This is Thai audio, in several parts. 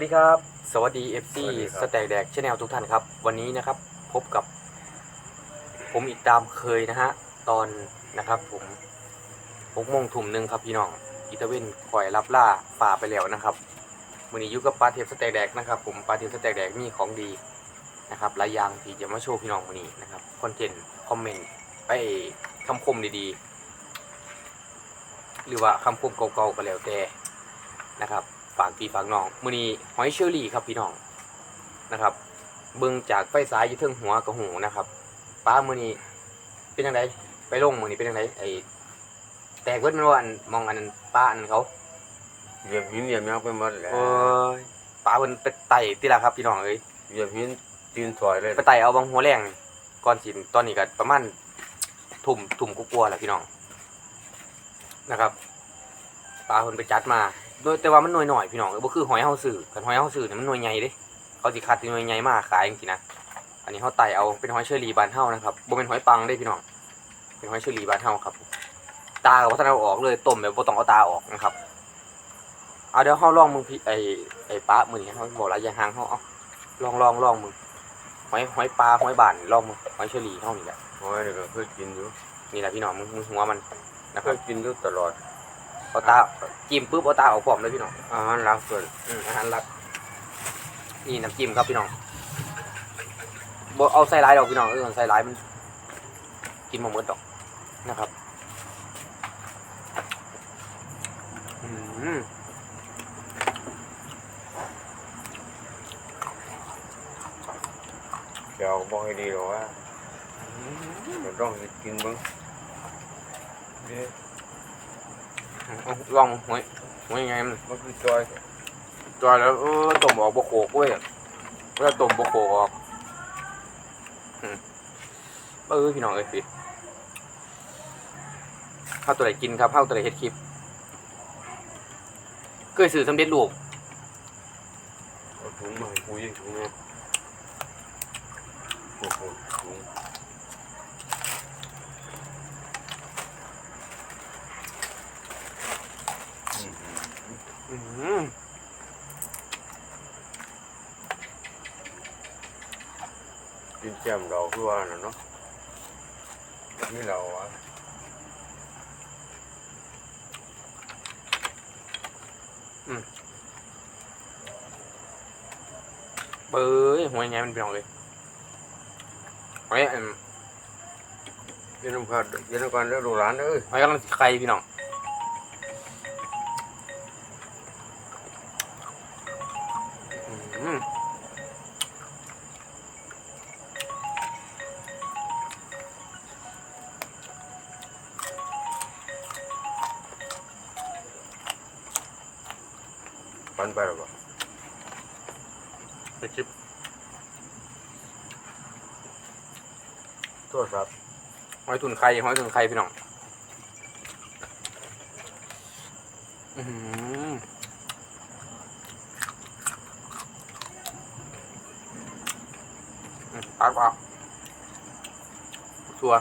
วัสดีครับ สวัสดี FC สวัสดีครับสแต็กแดกชแนลทุกท่านครับ วันนี้นะครับพบกับ ผมอีกตามเคยนะฮะ ตอนนะครับผมหกโมงทุ่มหนึ่งครับพี่น้องอิตาเวนคอยรับล่าฝ่าไปแล้วนะครับวันนี้อยู่กับปลาเทปสแต็กแดกนะครับ ผมปลาเทปสแต็กแดกมีของดีนะครับหลายอย่างที่จะมาโชว์พี่น้องวันนี้นะครับคอนเทนต์คอมเมนต์ไปคำคมดีๆ หรือว่าคำคมเก่าๆก็แล้วแต่นะครับ ฝากพี่ฝากน้องมือนี้หอยเชอรี่ครับพี่น้องนะครับ เบิ่งจากไฟสายอยู่เทิงหัวกับหูนะครับป้ามือนี้เป็นยังไงไปลงมือนี้เป็นยังไงไอ้แตกเวิดมันว่าอันมองอันนั้นป้าอันเขาเหยียบหินเหยียบหยังไปหมดแหล้วเอ้ยป้าเพิ่นไปไต่ติละครับพี่น้องเอ้ยเหยียบหินตีนถอยเลยไปไต่เอาบางหัวแรงนี่ก่อนสิตอนนี้ก็ประมาณทุ่มทุ่มกลัวาๆแหละพี่น้องนะครับป้าเพิ่นไปจัดมา โดยแต่ว่ามันหน่วยหน่อยพี่น้องเอ้ยบ่คือหอยเฮาซื้อกันหอยเฮาซื้อเนี่ยมันหน่วยใหญ่เด้เขาสิคัดที่หน่วยใหญ่มาขายจังซี่นะอันนี้เขาไต่เอาเป็นหอยเชอรี่บานเฮานะครับบ่เป็นหอยปังได้พี่น้องเป็นหอยเชอรี่บานเฮาครับ ตากับวัฒนเอาออกเลยต้มแบบบ่ต้องเอาตาออกนะครับเอาเดี๋ยวเฮาลองมึงพี่ไอไอปลามื้อนี้เฮาบอกหลายอย่างหางเฮาเอาลองลองลองมึงหอยหอยปลาหอยบานลองมึงหอยเชอรี่เฮานี่แหละหอยนี่ก็เคยกินอยู่นี่แหละพี่น้องมึงมึงหัวมันนะเคครับยกินอยู่ตลอด เอาตาจิ้มปุ๊บเอาตาออกพร้อมเลยพี่น้องอาหารหลักส่วนอืมอาหารหลักนี่น้ำจิ้มครับพี่น้องบ่เอาใส่หลายดอกพี่น้องเออใส่หลายมัน กินบ่หมดดอกนะครับอืมแกวก็บอกให้ดีหรอกว่าจะต้องให้กินบ้างนี่เอา ลองหวยหวยยังไงมันมันคือจอยจอยแล้วเออต้มออกบะโขกเว้ยเวลาต้มบะโขกออกอืมเออพี่น้องเอ้ยสิข้าวตัวไหนกินครับข้าวตัวไหนเฮ็ดคลิปเคยซื้อสำเร็จรูปเอาถุงมาให้กูยิ่งถุงเนี่ยโอ้โหถุงอืม อืม กินแจ่มเราคือว่าน่ะเนาะนี่เราอะเบยหวยยังไงมันพี่น้องเลยหอยอันกินน้ำขาดกินน้ำกันแล้วลูกหลานเอ้ยหอยกำลังไข่พี่น้อง ปันไปหรอเปล่าไปคลิปโทษครับหอยทุนไข่หอยทุนไข่พี่น้องอือหืออืมปากเปล่าตัว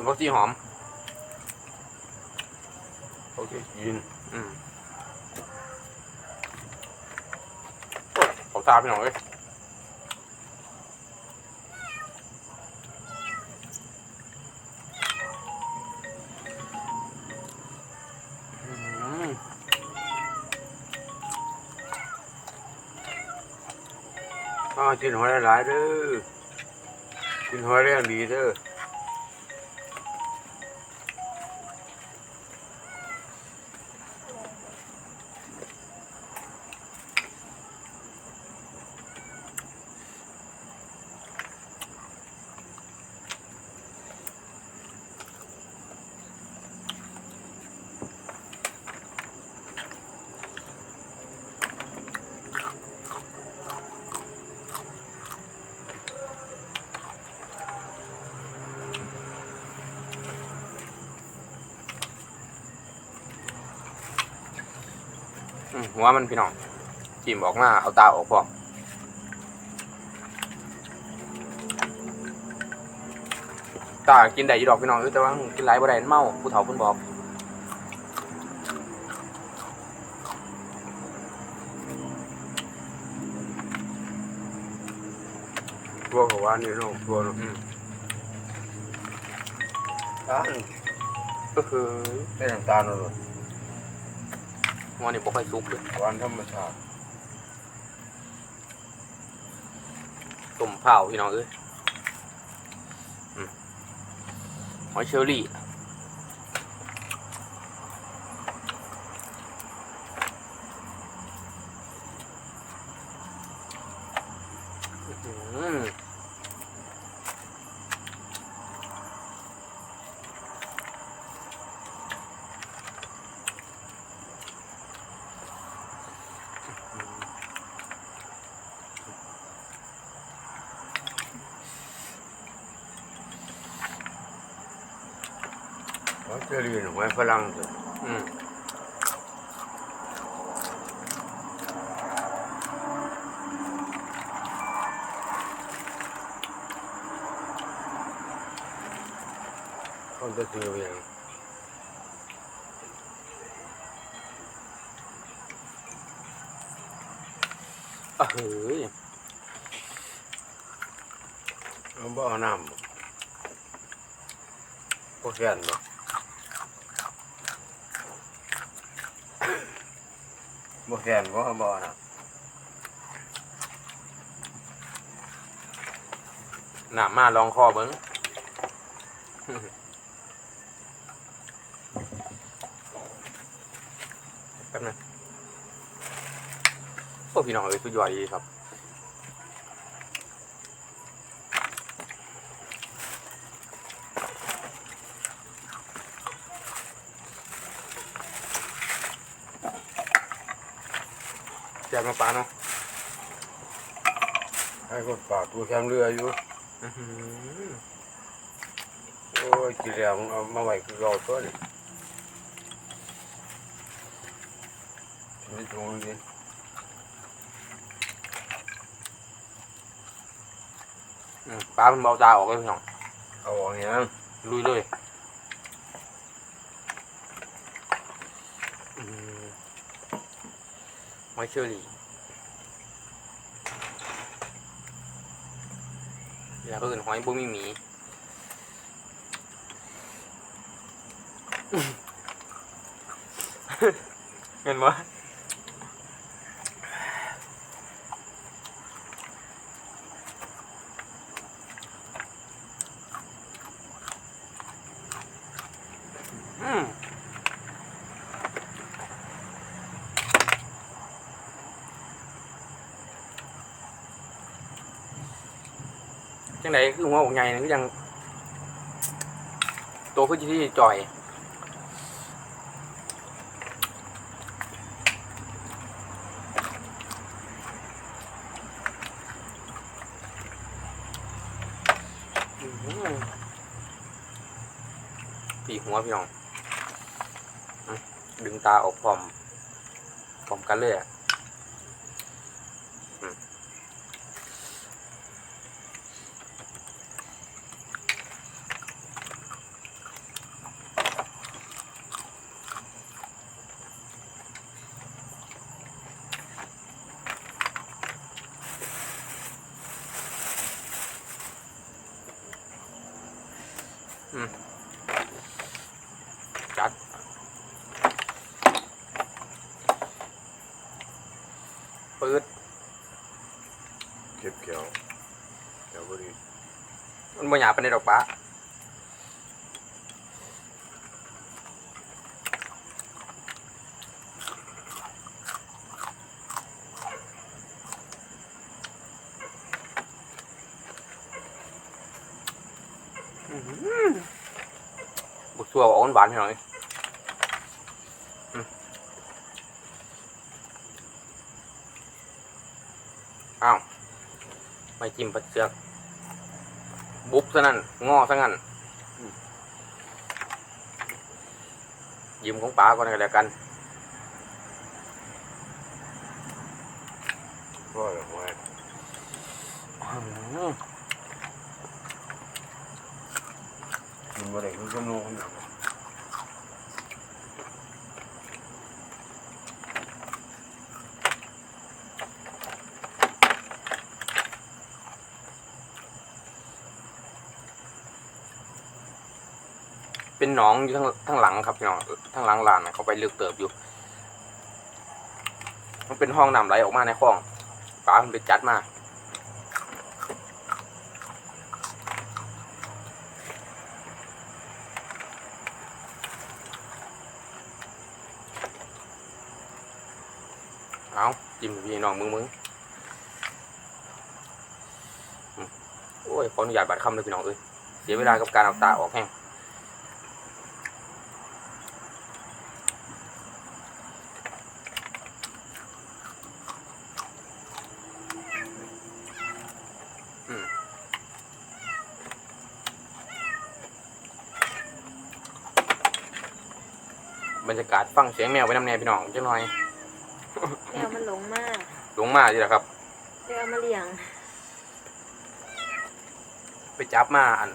นผักชีหอมเขาจะกินอืมขอบตาพี่น้องเอ้ยอืมอ่ากินหอยหลายๆเด้อกินหอยแรงดีเด้อ หัวมันพี่น้องจิ้มออกมาเอาตาออกพร้อมตากินได้อยู่ดอกพี่น้องเอ้ยแต่ว่ากินหลายบ่ได้มันเมาผู้เฒ่าเพิ่นบอกตัวกับว่านี่เน้องตัวเนาะอืมตาลก็คือได้น้ำตาลแล้ว เหรอหัวนี่บ่ค่อยสุกเลยหวานธรรมชาติต้มเผาพี่น้องเอ้ยอืมหอยเชอรี่ เจอรีนหวยฝรั่งสิอืมเขาจะซื้อเองอะเฮ้ยเอาบ่เอาน้ำบ่บ่แก่นบ่ บ่แก่นบ่เอาบ่เอนะหนามาลองคอเบิ้งแป๊บนึงโอ้พี่น้องเอ้ยสุดยอดดีครับ แจกมาปลาเนาะำให้คนฝากตัวแคมเรืออยู่อื้อหือโอ้ยกินแล้วมึงเอามาไว้คือเราตัวนี่นี่ตรงนี้อืมปลามันเบาตาออกเลยพี่น้องเอาออกยังลุยเลยอืมห อยเชอรี่อย่าเพิ่นหอยบุ้มีหมีเห็นไหม จังไดคือหัวอกใหญ่นะคือยังโตขึ้นที่จ่อยปีหัวพี่น้อง ดึงตาออกพร้อมพร้อมกันเลยอะ ปืดเก็บเกี่ยวเกี่ยวบริมันบ่หยาบปานใดดอกปลาอื้อหือบุกซัวออกหวานๆพี่น้องเอ้ย อ้าวไม่จิ้มปลาเสือกบุบซะนั่นงอซะงั้นยืมของป๋าก่อนก็แล้วกันก็เลยว่ามันบ่ได้คือกำลัง เป็นหนองอยู่ทั้งทั้งหลังครับพี่น้องทั้งหลังลานเขาไปลึกเติบอยู่ มันเป็นห้องน้ำไหลออกมาในคลองป้ามันไปจัดมาเอาจิ้มพี่น้องมึงมึงโอ้ยขออนุญาตบัดคำเลยพี่น้องเอ้ยเสียเวลากับการเอาตาออกแห้ง บรรยากาศฟังเสียงแมวไปน้ำแน่พี่น้องจังหน่อยแมวมันหลงมากลงมาดีแหละครับเลยเอามาเลี้ยง ไปจับมาอัน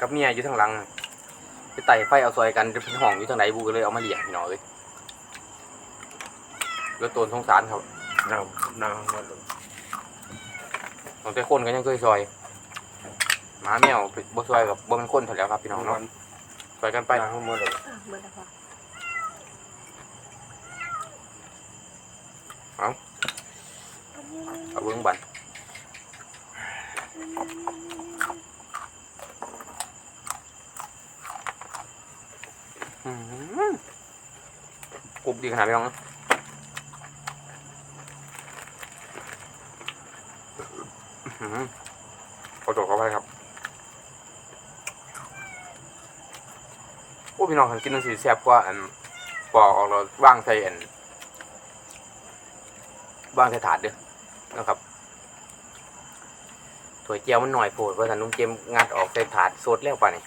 กับเมียอยู่ทางหลังไปไต่ไฟเอาซอยกันจะเป็นห้องอยู่ทางไหนบูก็เลยเอามาเลี้ยงพี่น้องเลยแล้วตัวสงสารครับน้ำน้ำมันตั้งแต่คนก็ยังเคยซอยหมาแมวไปบ่ซอยกับบ่เป็นคนเท่าแล้วครับพี่น้องเนาะซอยกันไปไปน้ำมันเลย อะ เบิดแล้วพอเอาเบิ้องบันกรุบดีขนาดพี่น้องนะอื้อหือขอโทษขออภัยครับ โอ้พี่น้องกินมันสีแซ่บกว่าอันปอกออกเราว่างใส่อันางใส่ถาดเด้อนะครับถั่วเจียวมันหน่อยโผดเพราะสันนุ่มเจมงัดออกใส่ถาดสดแล้วป่ะนี่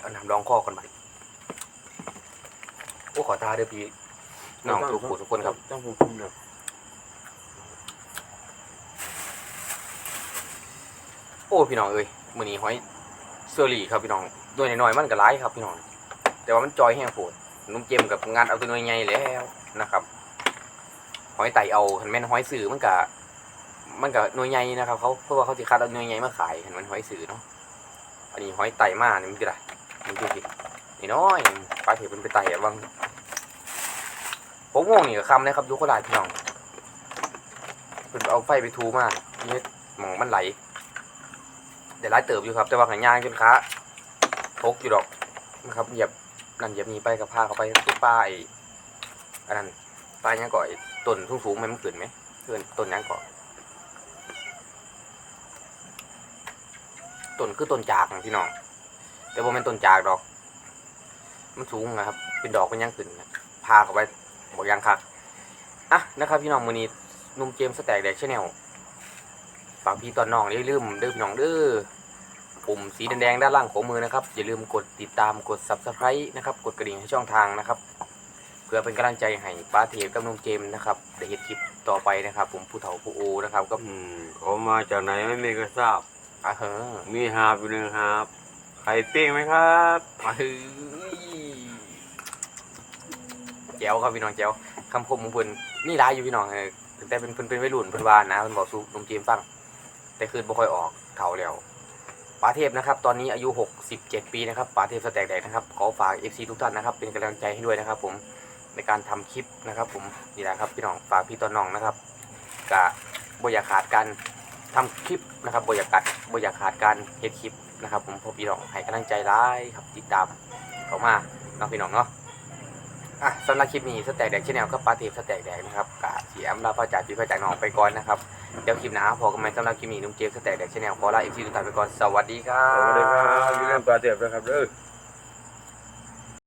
เอาน้ำรองคอก่อนมาโอ้ขอทาเด้อพี่น้องทุกคนทุกคนครับ ต้องพูดคุณนะ โอ้พี่น้องเอ้ยมือนี้หอยเซอรี่ครับพี่น้องด้วยน้อยๆมันก็ร้ายครับพี่น้อง แต่ว่ามันจอยแห้งโผดนุ่มเจมกับงานเอาตัวน่วยใหญ่แล้วนะครับหอยไต่เอาคันแม่นหอยสื่อมันก็มันก็น่วยใหญ่นะครับเขาเพราะว่าเขาสิคัดเอาน่วยใหญ่มาขายเห็นมันหอยสื่อเนาะอันนี้หอยไต่มานี่มันคืออะไรมันคือสินี่น้อยปลาเถมันไปไต่อะบางผมงงนี่กับคำนะครับยุคโคราชพี่น้องเพิ่นเอาไฟไปทูมานี่หมองมันไหล เดี๋ยวไล่เติบอยู่ครับ แต่ว่าหางยางจนขาทกอยู่ดอกนะครับเหยียบนั่นเหยียบนี้ไปกับพาเขาไปที่ป้ายอันนั้นป้ายยังก่อยต้นสูงๆมันมันขึ้นไหมขึ้นต้นยังก่อต้นคือต้นจากพี่น้องแต่ว่ามันต้นจากดอก มันสูงนะครับ เป็นดอกมันยังขึ้นพาเขาไปบอกยังคักอะนะครับ พี่น้องมือนี้นุ่มเจมส์สแต็กแดกชาแนล ฝากพี่ตอนน้องอย่าลืมเด้อพี่น้องเด้อปุ่มสีแดงๆด้านล่างของมือนะครับ อย่าลืมกดติดตามกด subscribe นะครับ กดกระดิ่งให้ช่องทางนะครับ เพื่อเป็นกำลังใจให้ป้าเทปกับนุ่มเจมส์นะครับได้เห็นคลิปต่อไปนะครับ ผมผู้เฒ่าผู้โอนะครับก็อืมเขามาจากไหนไม่มีก็ทราบ อ่าเฮ้อมีหาบอยู่หนึ่งหาบไข่ปิ้งไหมครับมาเฮ้ยแจ๋วครับพี่น้องแจ๋วคำคมของเพิ่นนี่ร้ายอยู่พี่น้องเออตั้งแต่เป็นเพิ่นเป็นวัยรุ่นเพิ่นว่านะเพิ่นบอกสู้นุ่มเจมส์ฟัง แต่คืนบ่ค่อยออกเฒ่าแล้วป๋าเทพนะครับ ตอนนี้อายุ 67 ปีนะครับป๋าเทพสแตกแดกนะครับ ขอฝาก FC ทุกท่านนะครับ เป็นกำลังใจให้ด้วยนะครับ ผมในการทำคลิปนะครับ ผมนี่แหละครับพี่น้องฝากพี่ตอนน้องนะครับกะบ่อยากขาดการทำคลิปนะครับบ่อยากกัดบ่อยากขาดการเฮ็ดคลิปนะครับ ผมพอพี่น้องให้กำลังใจร้ายครับติดตามเข้ามาเนาะพี่น้องเนาะ อะสำหรับคลิปนี้สแต็กแดกชแนลก็ปาเทพสแต็กแดกนะครับกะเสียมลาพระจากพี่พระจากน้องไปก่อนนะครับเดี๋ยวคลิปหน้าพอกันไหมสำหรับคลิปนี้นุ่มเจมส์สแต็กแดกชแนลขอลาอีกทีทุกท่านไปก่อนสวัสดีครัสวัสดีครับบอยู่เรื่องปลาเตียบนะครับเด้อ